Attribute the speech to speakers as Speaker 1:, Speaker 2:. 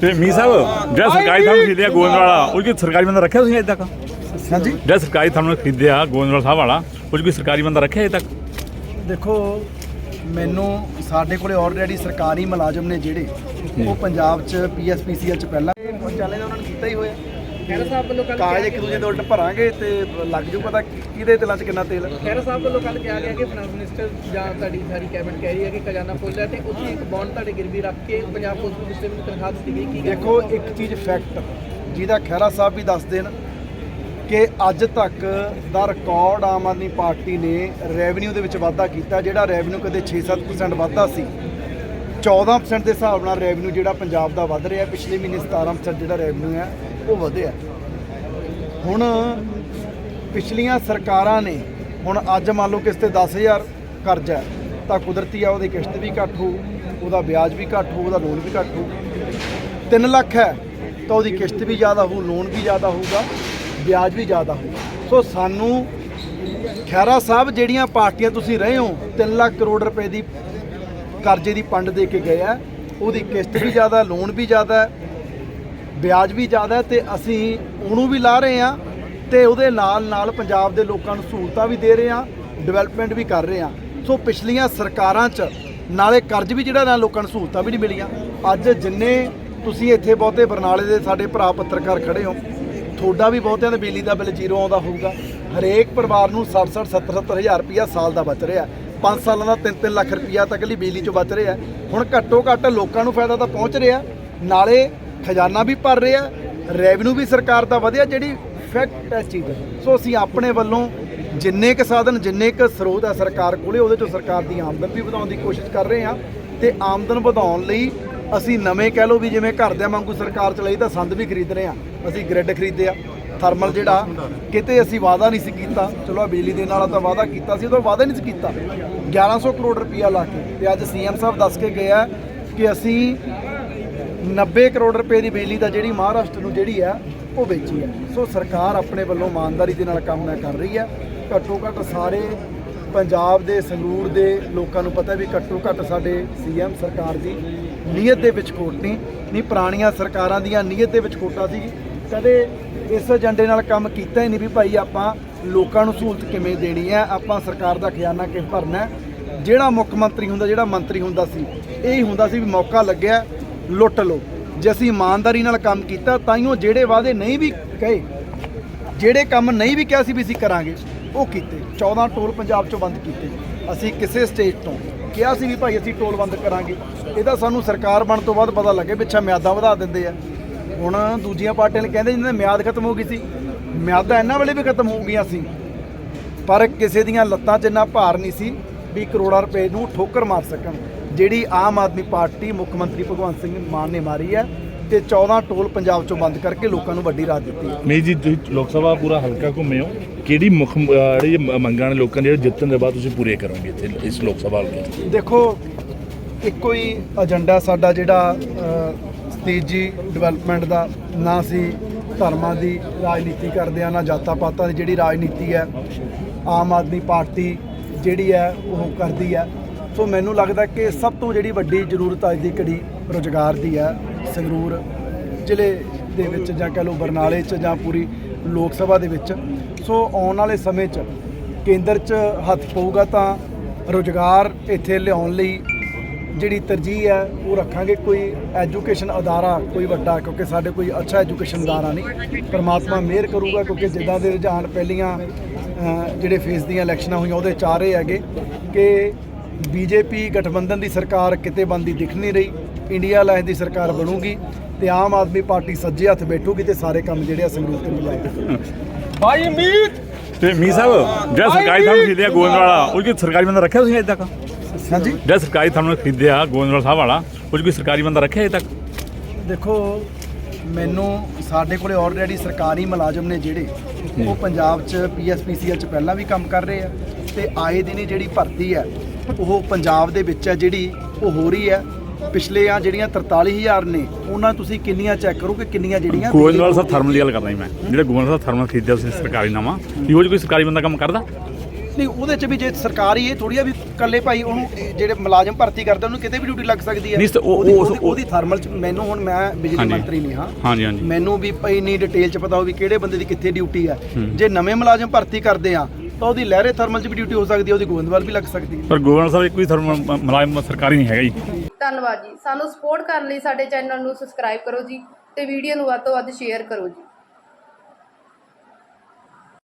Speaker 1: ਤੇ ਮੀ ਸਾਹਿਬ ਜਿਹੜਾ ਸਰਕਾਰੀ ਥਾਂ ਖਰੀਦਿਆ ਗੋਇੰਦਵਾਲ ਵਾਲਾ ਉਹ ਕੋਈ ਸਰਕਾਰੀ ਬੰਦਾ ਰੱਖਿਆ ਤੁਸੀਂ ਅਜੇ ਤੱਕ?
Speaker 2: ਹਾਂਜੀ।
Speaker 1: ਜਿਹੜਾ ਸਰਕਾਰੀ ਥਾਂ ਖਰੀਦਿਆ ਗੋਇੰਦਵਾਲ ਸਾਹਿਬ ਵਾਲਾ ਉਹ ਕੋਈ ਸਰਕਾਰੀ ਬੰਦਾ ਰੱਖਿਆ ਅਜੇ ਤੱਕ?
Speaker 2: ਦੇਖੋ ਮੈਨੂੰ ਸਾਡੇ ਕੋਲੇ ਆਲਰੇਡੀ ਸਰਕਾਰੀ ਮੁਲਾਜ਼ਮ ਨੇ ਜਿਹੜੇ ਉਹ ਪੰਜਾਬ 'ਚ ਪੀਐਸਪੀਸੀਐਲ 'ਚ ਪਹਿਲਾਂ। ਪਹੁੰਚਾਲੇ ਉਹਨਾਂ ਨੇ ਕੀਤਾ ਹੀ ਹੋਇਆ।
Speaker 3: ਖਹਿਰਾ ਸਾਹਿਬ ਵੱਲੋਂ ਕੱਲ
Speaker 2: ਕਾਗਜ਼ ਇੱਕ ਦੂਜੇ ਦੇ ਉਲਟ ਭਰਾਂਗੇ ਤੇ ਲੱਗ ਜੂ ਪਤਾ ਕਿ- ਕਿਹਦੇ ਤਿਲਾਂ 'ਚ ਕਿੰਨਾ ਤੇਲ ਹੈ।
Speaker 3: ਖਹਿਰਾ ਸਾਹਿਬ ਵੱਲੋਂ ਕੱਲ ਕਿਹਾ ਗਿਆ ਕਿ ਫਾਈਨਾਂਸ ਮਿਨਿਸਟਰ ਜਾਂ ਤੁਹਾਡੀ ਸਾਰੀ ਕੈਬਨਿਟ ਕਹਿ ਰਹੀ ਹੈ ਕਿ ਖਜ਼ਾਨਾ ਫੁੱਲ ਹੈ ਤੇ ਉੱਥੇ ਇੱਕ ਬੌਂਡ ਤੁਹਾਡੇ ਗਿਰਵੀ ਰੱਖ ਕੇ ਪੰਜਾਬ ਪੁਲਿਸ ਨੂੰ ਸਿਸਟਮ ਨੂੰ ਤਨਖਾਹ ਦਿੱਤੀ ਗਈ। ਕੀ ਗੱਲ
Speaker 2: ਦੇਖੋ ਇੱਕ ਚੀਜ਼ ਫੈਕਟ ਜਿਹਦਾ ਖਹਿਰਾ ਸਾਹਿਬ ਵੀ ਦੱਸ ਦੇਣ ਕਿ ਅੱਜ ਤੱਕ ਦਾ ਰਿਕਾਰਡ ਆਮ ਆਦਮੀ ਪਾਰਟੀ ਨੇ ਰੈਵਨਿਊ ਦੇ ਵਿੱਚ ਵਾਧਾ ਕੀਤਾ ਜਿਹੜਾ ਰੈਵਨਿਊ ਕਦੇ 6-7% ਵਾਧਾ ਸੀ 14% ਦੇ ਹਿਸਾਬ ਨਾਲ ਰੈਵਨਿਊ ਜਿਹੜਾ ਪੰਜਾਬ ਦਾ ਵੱਧ ਰਿਹਾ ਪਿਛਲੇ ਮਹੀਨੇ 17% ਜਿਹੜਾ ਰੈਵਨਿਊ ਹੈ ਉਹ ਵਧਿਆ। ਹੁਣ ਪਿਛਲੀਆਂ ਸਰਕਾਰਾਂ ਨੇ, ਹੁਣ ਅੱਜ ਮੰਨ ਲਓ ਕਿਸ ਤੇ 10000 ਕਰਜ਼ਾ ਤਾਂ ਕੁਦਰਤੀ ਆ ਉਹਦੀ ਕਿਸ਼ਤ ਵੀ ਘੱਟ ਹੋਊ, ਉਹਦਾ ਵਿਆਜ ਵੀ ਘੱਟ ਹੋਊ, ਉਹਦਾ ਲੋਨ ਵੀ ਘੱਟ ਹੋਊ। 3 ਲੱਖ ਹੈ, ਤਾਂ ਉਹਦੀ ਕਿਸ਼ਤ ਵੀ ਜ਼ਿਆਦਾ ਹੋਊ ਲੋਨ ਵੀ ਜ਼ਿਆਦਾ ਹੋਊਗਾ, ਵਿਆਜ ਵੀ ਜ਼ਿਆਦਾ ਹੋਊਗਾ। ਸੋ ਸਾਨੂੰ ਖੈਰਾ ਸਾਹਿਬ, ਜਿਹੜੀਆਂ ਪਾਰਟੀਆਂ ਤੁਸੀਂ ਰਹੇ ਹੋ 3 ਲੱਖ ਕਰੋੜ ਰੁਪਏ ਦੀ ਕਰਜ਼ੇ ਦੀ ਪੰਡ ਦੇ ਕੇ ਗਏ ਆ, ਉਹਦੀ ਕਿਸ਼ਤ ਵੀ ਜ਼ਿਆਦਾ ਲੋਨ ਵੀ ਜ਼ਿਆਦਾ ਵਿਆਜ ਵੀ ਜ਼ਿਆਦਾ ਹੈ ਤੇ ਅਸੀਂ ਉਹਨੂੰ ਵੀ ਲਾ ਰਹੇ ਆ ਤੇ ਉਹਦੇ ਨਾਲ ਨਾਲ ਪੰਜਾਬ ਦੇ ਲੋਕਾਂ ਨੂੰ ਸਹੂਲਤਾਂ ਵੀ ਦੇ ਰਹੇ ਆ ਡਿਵੈਲਪਮੈਂਟ ਵੀ ਕਰ ਰਹੇ ਆ ਸੋ ਪਿਛਲੀਆਂ ਸਰਕਾਰਾਂ 'ਚ ਨਾਲੇ ਕਰਜ਼ ਵੀ ਜਿਹੜਾ ਨਾ ਲੋਕਾਂ ਨੂੰ ਸਹੂਲਤਾਂ ਵੀ ਨਹੀਂ ਮਿਲੀਆਂ। ਅੱਜ ਜਿੰਨੇ ਤੁਸੀਂ ਇੱਥੇ ਬਹੁਤੇ ਬਰਨਾਲੇ ਦੇ ਸਾਡੇ ਭਰਾ ਪੱਤਰਕਾਰ ਖੜੇ ਹੋ, ਤੁਹਾਡਾ ਵੀ ਬਹੁਤਿਆਂ ਦੇ ਬਿਜਲੀ ਦਾ ਬਿੱਲ ਜ਼ੀਰੋ ਆਉਂਦਾ ਹੋਊਗਾ। ਹਰੇਕ ਪਰਿਵਾਰ ਨੂੰ 60 60 70 70 ਹਜ਼ਾਰ ਰੁਪਇਆ ਸਾਲ ਦਾ ਬਚ ਰਿਹਾ 5 ਸਾਲਾਂ ਦਾ 3-3 ਲੱਖ ਰੁਪਇਆ ਤੱਕ ਲਈ ਬਿਜਲੀ 'ਚੋਂ ਬਚ ਰਿਹਾ ਹੁਣ ਘੱਟੋ ਘੱਟ ਲੋਕਾਂ ਨੂੰ ਫਾਇਦਾ ਤਾਂ ਪਹੁੰਚ ਰਿਹਾ ਨਾਲੇ ਖਜ਼ਾਨਾ ਵੀ ਭਰ ਰਿਹਾ ਰੈਵਨਿਊ ਵੀ ਸਰਕਾਰ ਦਾ ਵਧਿਆ, ਜਿਹੜੀ ਫੈਕਟ ਹੈ ਚੀਜ਼ ਸੋ ਅਸੀਂ ਆਪਣੇ ਵੱਲੋਂ ਜਿੰਨੇ ਕ ਸਾਧਨ, ਜਿੰਨੇ ਕ ਸਰੋਤ ਹੈ ਸਰਕਾਰ ਕੋਲੇ, ਉਹਦੇ ਚੋਂ ਸਰਕਾਰ ਦੀ ਆਮਦਨ ਵੀ ਵਧਾਉਣ ਦੀ ਕੋਸ਼ਿਸ਼ ਕਰ ਰਹੇ ਹਾਂ। ਤੇ ਆਮਦਨ ਵਧਾਉਣ ਲਈ ਅਸੀਂ ਨਵੇਂ ਕਹਿ ਲਓ ਵੀ ਜਿਵੇਂ ਘਰਦਿਆਂ ਵਾਂਗੂ ਸਰਕਾਰ ਚਲਾਈ ਤਾਂ ਸੰਦ ਵੀ ਖਰੀਦ ਰਹੇ ਹਾਂ। ਅਸੀਂ ਗ੍ਰਿਡ ਖਰੀਦੇ ਆ ਥਰਮਲ ਜਿਹੜਾ ਕਿਤੇ ਅਸੀਂ ਵਾਅਦਾ ਨਹੀਂ ਸੀ ਕੀਤਾ। ਚਲੋ ਬਿਜਲੀ ਦੇਣ ਵਾਲਾ ਤਾਂ ਵਾਅਦਾ ਕੀਤਾ ਸੀ, ਉਦੋਂ ਵਾਅਦਾ ਨਹੀਂ ਸੀ ਕੀਤਾ। 1100 ਕਰੋੜ ਰੁਪਈਆ ਲਾ ਕੇ, ਤੇ ਅੱਜ ਸੀਐਮ ਸਾਹਿਬ ਦੱਸ ਕੇ ਗਏ ਆ ਕਿ ਅਸੀਂ 90 ਕਰੋੜ ਰੁਪਏ ਦੀ ਬਿਜਲੀ ਦਾ ਜਿਹੜੀ ਮਹਾਰਾਸ਼ਟਰ ਨੂੰ ਜਿਹੜੀ ਆ, ਉਹ ਵੇਚੀ ਹੈ ਸੋ ਸਰਕਾਰ ਆਪਣੇ ਵੱਲੋਂ ਇਮਾਨਦਾਰੀ ਦੇ ਨਾਲ ਕੰਮ ਕਰ ਰਹੀ ਹੈ ਘੱਟੋ ਘੱਟ ਸਾਰੇ ਪੰਜਾਬ ਦੇ, ਸੰਗਰੂਰ ਦੇ ਲੋਕਾਂ ਨੂੰ ਪਤਾ ਵੀ ਘੱਟੋ ਘੱਟ ਸਾਡੇ ਸੀਐਮ ਸਰਕਾਰ ਦੀ ਨੀਅਤ ਦੇ ਵਿੱਚ ਖੋਟ ਨਹੀਂ। ਨਹੀਂ, ਪੁਰਾਣੀਆਂ ਸਰਕਾਰਾਂ ਦੀਆਂ ਨੀਅਤ ਦੇ ਵਿੱਚ ਖੋਟਾ ਸੀ। ਕਦੇ ਇਸ ਏਜੰਡੇ ਨਾਲ ਕੰਮ ਕੀਤਾ ਹੀ ਨਹੀਂ ਵੀ ਭਾਈ ਆਪਾਂ ਲੋਕਾਂ ਨੂੰ ਸਹੂਲਤ ਕਿਵੇਂ ਦੇਣੀ ਹੈ ਆਪਾਂ ਸਰਕਾਰ ਦਾ ਖਜ਼ਾਨਾ ਕਿਵੇਂ ਭਰਨਾ। ਜਿਹੜਾ ਮੁੱਖ ਮੰਤਰੀ ਹੁੰਦਾ, ਜਿਹੜਾ ਮੰਤਰੀ ਹੁੰਦਾ ਸੀ, ਇਹ ਹੀ ਹੁੰਦਾ ਸੀ ਵੀ ਮੌਕਾ ਲੱਗਿਆ। ਲੁੱਟ ਲਓ। ਜੇ ਅਸੀਂ ਇਮਾਨਦਾਰੀ ਨਾਲ ਕੰਮ ਕੀਤਾ, ਤਾਂ ਹੀ ਉਹ ਜਿਹੜੇ ਵਾਅਦੇ ਨਹੀਂ ਵੀ ਕਹੇ, ਜਿਹੜੇ ਕੰਮ ਨਹੀਂ ਵੀ ਕਿਹਾ ਸੀ ਵੀ ਅਸੀਂ ਕਰਾਂਗੇ, ਉਹ ਕੀਤੇ। 14 ਟੋਲ ਪੰਜਾਬ ਚੋਂ ਬੰਦ ਕੀਤੇ। ਅਸੀਂ ਕਿਸੇ ਸਟੇਟ ਤੋਂ ਕਿਹਾ ਸੀ ਵੀ ਭਾਈ ਅਸੀਂ ਟੋਲ ਬੰਦ ਕਰਾਂਗੇ। ਇਹਦਾ ਸਾਨੂੰ ਸਰਕਾਰ ਬਣ ਤੋਂ ਬਾਅਦ ਪਤਾ ਲੱਗੇ ਪਿੱਛਾ ਮਿਆਦਾਂ ਵਧਾ ਦਿੰਦੇ ਆ। ਹੁਣ ਦੂਜੀਆਂ ਪਾਰਟੀਆਂ ਨੇ ਕਹਿੰਦੇ ਜਿੰਨਾਂ ਦੀ ਮਿਆਦ ਖਤਮ ਹੋ ਗਈ ਸੀ। ਮਿਆਦਾਂ ਇਹਨਾਂ ਵੇਲੇ ਵੀ ਖਤਮ ਹੋ ਗਈਆਂ ਸੀ। ਪਰ ਕਿਸੇ ਦੀਆਂ ਲੱਤਾਂ 'ਚ ਇੰਨਾ ਭਾਰ ਨਹੀਂ ਸੀ ਵੀ ਕਰੋੜਾਂ ਰੁਪਏ ਨੂੰ ਠੋਕਰ ਮਾਰ ਸਕਣ। ਜਿਹੜੀ ਆਮ ਆਦਮੀ ਪਾਰਟੀ ਮੁੱਖ ਮੰਤਰੀ ਭਗਵੰਤ ਸਿੰਘ ਮਾਨ ਨੇ ਮਾਰੀ ਹੈ ਤੇ 14 ਟੋਲ ਪੰਜਾਬ ਚੋਂ ਬੰਦ ਕਰਕੇ ਲੋਕਾਂ ਨੂੰ ਵੱਡੀ ਰਾਹਤ ਦਿੱਤੀ ਹੈ।
Speaker 1: ਨਹੀਂ ਜੀ ਤੁਸੀਂ ਲੋਕ ਸਭਾ ਪੂਰਾ ਹਲਕਾ ਘੁੰਮੇ ਹੋ। ਕਿਹੜੀ ਮੁੱਖ ਜਿਹੜੀ ਮੰਗਾਂ ਨੇ ਲੋਕਾਂ ਦੇ ਜਿੱਤਣ ਦੇ ਬਾਅਦ ਤੁਸੀਂ ਪੂਰੇ ਕਰੋਗੇ ਇੱਥੇ ਇਸ ਲੋਕ ਸਭਾ ਹਲਕੇ
Speaker 2: ਦੇਖੋ ਇੱਕੋ ਹੀ ਏਜੰਡਾ ਸਾਡਾ ਜਿਹੜਾ ਤੇਜ਼ੀ ਡਿਵੈਲਪਮੈਂਟ ਦਾ ਨਾ ਸੀ ਧਰਮਾਂ ਦੀ ਰਾਜਨੀਤੀ ਕਰਦੇ ਆ ਨਾ ਜਾਤਾਂ ਪਾਤਾਂ ਦੀ ਜਿਹੜੀ ਰਾਜਨੀਤੀ ਹੈ ਆਮ ਆਦਮੀ ਪਾਰਟੀ ਜਿਹੜੀ ਹੈ ਉਹ ਕਰਦੀ ਹੈ। ਸੋ ਮੈਨੂੰ ਲੱਗਦਾ ਕਿ ਸਭ ਤੋਂ ਜਿਹੜੀ ਵੱਡੀ ਜ਼ਰੂਰਤ ਅੱਜ ਦੀ ਘੜੀ ਰੁਜ਼ਗਾਰ ਦੀ ਹੈ, ਸੰਗਰੂਰ ਜ਼ਿਲ੍ਹੇ ਦੇ ਵਿੱਚ ਜਾਂ ਕਹ ਲਓ ਬਰਨਾਲੇ 'ਚ ਜਾਂ ਪੂਰੀ ਲੋਕ ਸਭਾ ਦੇ ਵਿੱਚ। ਸੋ ਆਉਣ ਵਾਲੇ ਸਮੇਂ 'ਚ ਕੇਂਦਰ 'ਚ ਹੱਥ ਪਊਗਾ ਤਾਂ ਰੁਜ਼ਗਾਰ ਇੱਥੇ ਲਿਆਉਣ ਲਈ ਜਿਹੜੀ ਤਰਜੀਹ ਹੈ, ਉਹ ਰੱਖਾਂਗੇ। ਕੋਈ ਐਜੂਕੇਸ਼ਨ ਅਦਾਰਾ ਕੋਈ ਵੱਡਾ, ਕਿਉਂਕਿ ਸਾਡੇ ਕੋਈ ਅੱਛਾ ਐਜੂਕੇਸ਼ਨ ਅਦਾਰਾ ਨਹੀਂ। ਪਰਮਾਤਮਾ ਮਿਹਰ ਕਰੂਗਾ, ਕਿਉਂਕਿ ਜਿੱਦਾਂ ਦੇ ਰੁਝਾਨ ਪਹਿਲੀਆਂ ਜਿਹੜੇ ਫੇਸ ਦੀਆਂ ਇਲੈਕਸ਼ਨਾਂ ਹੋਈਆਂ, ਉਹਦੇ ਚਾਰੇ ਹੈਗੇ ਕਿ ਬੀਜੇਪੀ ਗਠਬੰਧਨ ਦੀ ਸਰਕਾਰ ਕਿਤੇ ਬੰਦੀ ਦਿਖ ਨਹੀਂ ਰਹੀ ਇੰਡੀਆ ਅਲਾਇੰਸ ਦੀ ਸਰਕਾਰ ਬਣੂਗੀ ਤੇ ਆਮ ਆਦਮੀ ਪਾਰਟੀ ਸੱਜੇ ਹੱਥ ਬੈਠੂਗੀ ਤੇ ਸਾਰੇ ਕੰਮ ਜਿਹੜੇ ਆ ਸੰਗਰੂਰ ਤੇ ਮਿਲਾਏਗਾ
Speaker 1: ਤੇ ਮੀ ਸਾਹਿਬ ਜਿਹੜਾ ਸਰਕਾਰੀ ਥਾਂ ਖਰੀਦਿਆ ਗੋਇੰਦਵਾਲ ਵਾਲਾ ਉਹ ਕੋਈ ਸਰਕਾਰੀ ਬੰਦਾ ਰੱਖਿਆ ਤੁਸੀਂ ਅਜੇ ਤੱਕ?
Speaker 2: ਹਾਂਜੀ।
Speaker 1: ਜਿਹੜਾ ਸਰਕਾਰੀ ਥਾਂ ਖਰੀਦਿਆ ਗੋਇੰਦਵਾਲ ਸਾਹਿਬ ਵਾਲਾ ਉਹ ਕੋਈ ਸਰਕਾਰੀ ਬੰਦਾ ਰੱਖਿਆ ਅਜੇ ਤੱਕ?
Speaker 2: ਦੇਖੋ ਮੈਨੂੰ ਸਾਡੇ ਕੋਲੇ ਆਲਰੇਡੀ ਸਰਕਾਰੀ ਮੁਲਾਜ਼ਮ ਨੇ ਜਿਹੜੇ ਉਹ ਪੰਜਾਬ 'ਚ ਪੀਐਸਪੀਸੀਐਲ 'ਚ ਪਹਿਲਾਂ ਵੀ ਕੰਮ ਕਰ ਰਹੇ ਆ ਤੇ ਆਏ ਦਿਨੀ ਜਿਹੜੀ ਭਰਤੀ ਹੈ ਉਹ ਪੰਜਾਬ ਦੇ ਵਿੱਚ ਹੈ ਜਿਹੜੀ ਉਹ ਹੋ ਰਹੀ ਹੈ ਪਿਛਲੇ ਆ ਜਿਹੜੀਆਂ 43000 ਨੇ ਉਹਨਾਂ ਤੁਸੀਂ ਕਿੰਨੀਆਂ ਚੈੱਕ ਕਰੋ ਕਿ ਕਿੰਨੀਆਂ ਜਿਹੜੀਆਂ
Speaker 1: ਗੋਇੰਦਵਾਲ ਸਾਹਿਬ ਥਰਮਲ ਦੀ ਗੱਲ ਕਰਦਾ ਮੈਂ। ਜਿਹੜਾ ਗੋਇੰਦਵਾਲ ਸਾਹਿਬ ਥਰਮਲ ਖਰੀਦਿਆ ਤੁਸੀਂ ਸਰਕਾਰੀ ਨਾਮਾ 'ਚ ਕੋਈ ਸਰਕਾਰੀ ਬੰਦਾ ਕੰਮ ਕਰਦਾ?
Speaker 2: ਨਹੀਂ ਉਹਦੇ ਚ ਵੀ ਜੇ ਸਰਕਾਰੀ ਇਹ ਥੋੜੀ ਆ ਵੀ ਇਕੱਲੇ ਭਾਈ ਉਹਨੂੰ ਜਿਹੜੇ ਮੁਲਾਜ਼ਮ ਭਰਤੀ ਕਰਦੇ ਉਹਨੂੰ ਕਿਤੇ ਵੀ ਡਿਊਟੀ ਲੱਗ ਸਕਦੀ ਹੈ।
Speaker 4: ਨਹੀਂ, ਉਹ-
Speaker 2: ਉਹਦੀ-
Speaker 4: ਉਹ-
Speaker 2: ਉਹਦੀ- ਉਹਦੀ ਥਰਮਲ ਚ ਮੈਨੂੰ ਹੁਣ ਮੈਂ ਬਿਜਲੀ। ਮੰਤਰੀ ਨਹੀਂ ਹਾਂ।
Speaker 4: ਹਾਂਜੀ ਹਾਂਜੀ।
Speaker 2: ਮੈਨੂੰ ਵੀ ਇੰਨੀ ਡਿਟੇਲ ਚ ਪਤਾ ਹੋ ਵੀ ਕਿਹੜੇ ਬੰਦੇ ਦੀ ਕਿੱਥੇ ਡਿਊਟੀ
Speaker 4: ਹੂੰ।
Speaker 2: ਜੇ ਨਵੇਂ ਮੁਲਾਜ਼ਮ ਭਰਤੀ ਕਰਦੇ ਆ ਤਾਂ ਉਹਦੀ ਲਹਿਰੇ ਥਰਮਲ ਚ ਵੀ ਡਿਊਟੀ ਹੋ ਸਕਦੀ ਹੈ ਉਹਦੀ ਗੋਬਿੰਦਵਾਲ ਵੀ ਲੱਗ ਸਕਦੀ ਹੈ।
Speaker 4: ਪਰ ਗਵਰਨਰ ਸਾਹਿਬ ਕੋਈ ਥਰਮ ਮੁਲਾਜ਼ਮ ਸਰਕਾਰੀ ਨਹੀਂ ਹੈਗਾ ਜੀ।
Speaker 5: ਧੰਨਵਾਦ ਜੀ। ਸਾਨੂੰ ਸਪੋਰਟ ਕਰਨ ਲਈ ਸਾਡੇ ਚੈਨਲ ਨੂੰ ਸਬਸਕ੍ਰਾਈਬ ਕਰੋ ਜੀ ਤੇ ਵੀਡੀਓ ਨੂੰ ਵੱਧ ਤੋਂ ਵੱਧ ਸ਼ੇਅਰ ਕਰੋ ਜੀ।